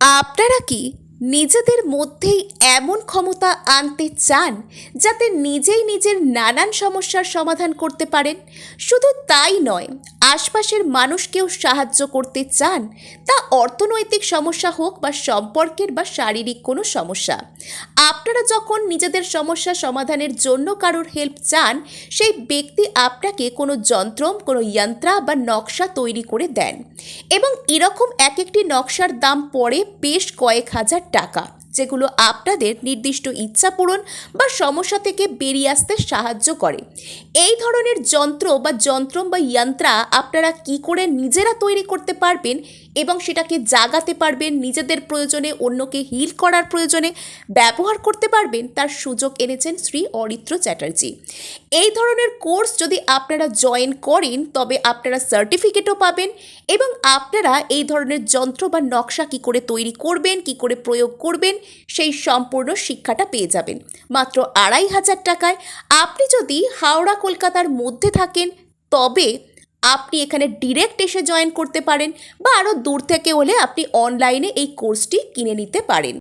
আপনারা কি নিজেদের মধ্যেই এমন ক্ষমতা আনতে চান যাতে নিজেই নিজের নানান সমস্যার সমাধান করতে পারেন। শুধু তাই নয়, আশপাশের মানুষকেও সাহায্য করতে চান। তা অর্থনৈতিক সমস্যা হোক বা সম্পর্কের বা শারীরিক কোনো সমস্যা। আপনারা যখন নিজেদের সমস্যা সমাধানের জন্য কারোর হেল্প চান, সেই ব্যক্তি আপনাকে কোনো যন্ত্রম কোনো যন্ত্রা বা নকশা তৈরি করে দেন। এবং এরকম এক একটি নকশার দাম পড়ে বেশ কয়েক হাজার টাকা। যেগুলো আপনাদের নির্দিষ্ট ইচ্ছা পূরণ বা সমস্যা থেকে বেরিয়ে আসতে সাহায্য করে। এই ধরনের যন্ত্র বা যন্ত্রম বা যন্ত্রা আপনারা কি করে নিজেরা তৈরি করতে পারবেন এবং সেটাকে জাগাতে পারবেন, নিজেদের প্রয়োজনে অন্যকে হিল করার প্রয়োজনে ব্যবহার করতে পারবেন, তার সুযোগ এনেছেন শ্রী অরিত্র চ্যাটার্জি। এই ধরনের কোর্স যদি আপনারা জয়েন করেন, তবে আপনারা সার্টিফিকেটও পাবেন এবং আপনারা এই ধরনের যন্ত্র বা নকশা কি করে তৈরি করবেন, কি করে প্রয়োগ করবেন সেই সম্পূর্ণ শিক্ষাটা পেয়ে যাবেন। মাত্র আড়াই হাজার টাকায় আপনি যদি হাওড়া, কলকাতার মধ্যে থাকেন, তবে আপনি এখানে ডিরেক্ট এসে জয়েন করতে পারেন বা আরও দূর থেকে হলে আপনি অনলাইনে এই কোর্সটি কিনে নিতে পারেন।